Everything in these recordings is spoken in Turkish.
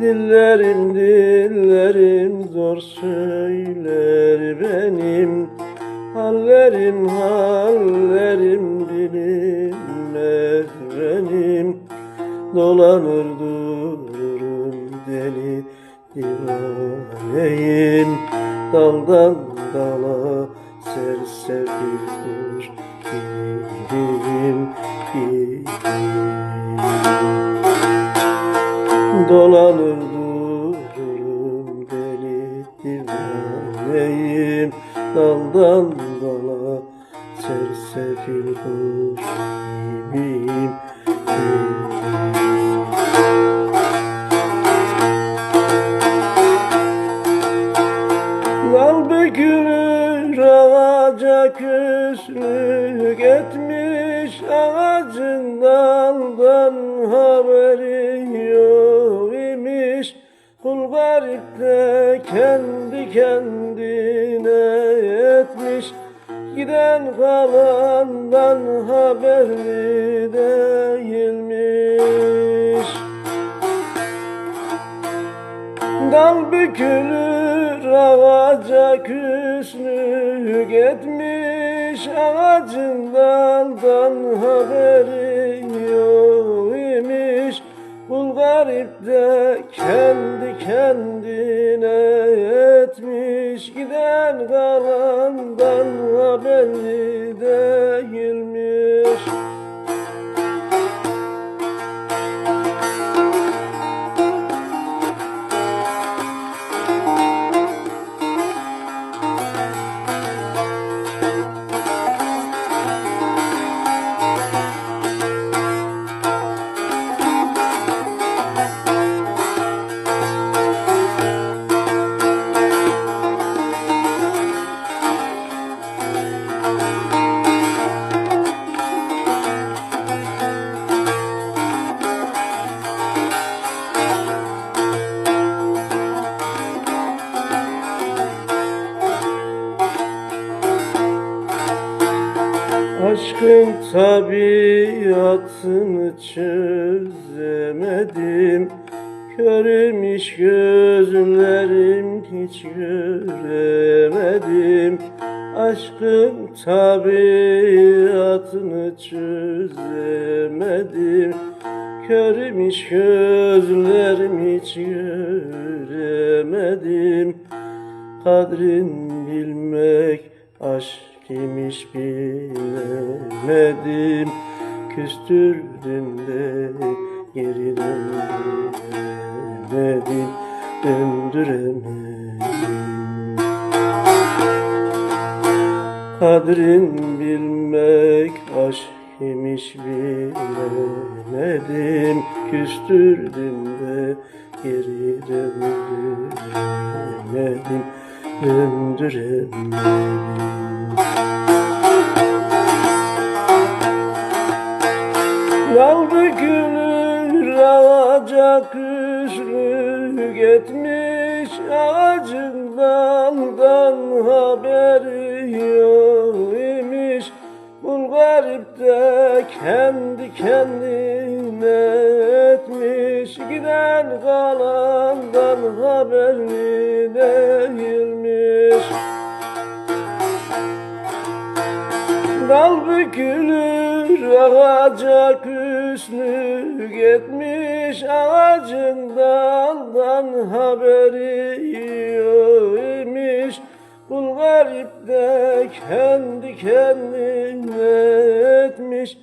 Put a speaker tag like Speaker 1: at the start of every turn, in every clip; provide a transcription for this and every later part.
Speaker 1: Dillerim dillerim zor söyler benim. Hallerim hallerim bilinmez benim. Dolanır dururum deli divaneyim. Daldan dala serseri kuş gibiyim gibiyim Dolanır dururum deli divaneyim Daldan dala sersefil kuş gibiyim. Dal bükülür ağaca küslük etmiş Ağacın daldan haberi De kendi kendine etmiş Giden kalandan haberli değilmiş. Dal bükülür ağaca küslük etmiş Ağacın daldan haberi yok Garip de kendi kendine etmiş Giden kalandan haberli değilmiş Aşkın tabiatını çözemedim. Körümüş gözlerim hiç göremedim. Aşkın tabiatını çözemedim. Körümüş gözlerim hiç göremedim. Kadrin bilmek aşk imiş bilemedim Küstürdüm de geri döndüremedim Döndüremedim. Kadrin bilmek aşk imiş bilemedim. Küstürdüm de geri döndüremedim. Döndüremedim Dal bükülür ağaca küslük etmiş Ağacın daldan haberi yok imiş. Kul garip de kendi kendine etmiş Giden kalandan haberli değilmiş Dal bükülür ağaca küslük etmiş Ağacın daldan haberi yok imiş Kul garip de kendi kendine etmiş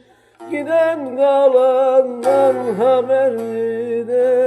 Speaker 1: Giden kalandan haberli değilmiş